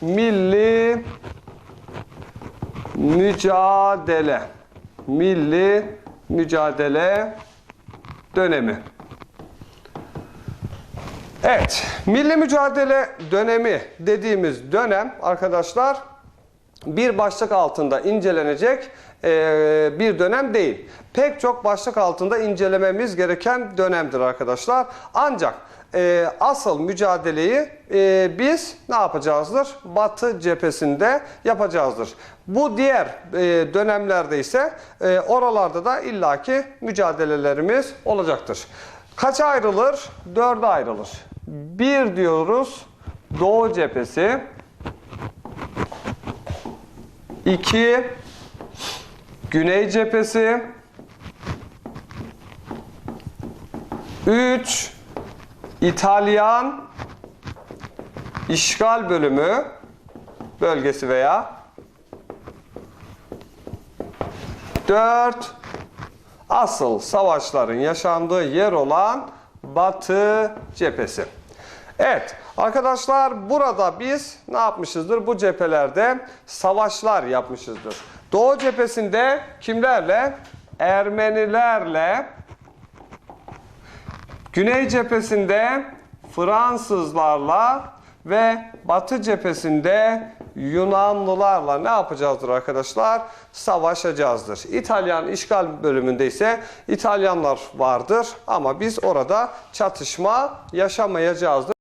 milli mücadele. Milli mücadele dönemi. Evet, milli mücadele dönemi dediğimiz dönem arkadaşlar bir başlık altında incelenecek eee, bir dönem değil. Pek çok başlık altında incelememiz gereken dönemdir arkadaşlar. Ancak eee, asıl mücadeleyi eee, biz ne yapacağızdır? Batı cephesinde yapacağızdır. Bu diğer dönemlerde ise oralarda da illaki mücadelelerimiz olacaktır. Kaça ayrılır? Dörde ayrılır. Bir diyoruz Doğu cephesi. 2 Güney cephesi 3 İtalyan işgal bölümü bölgesi veya 4 asıl savaşların yaşandığı yer olan Batı cephesi. Evet arkadaşlar burada biz ne yapmışızdır? Bu cephelerde savaşlar yapmışızdır. Doğu cephesinde kimlerle? Ermenilerle. Güney cephesinde Fransızlarla ve Batı cephesinde Yunanlılarla ne yapacağızdır arkadaşlar? Savaşacağızdır. İtalyan işgal bölümünde ise İtalyanlar vardır ama biz orada çatışma yaşamayacağızdır.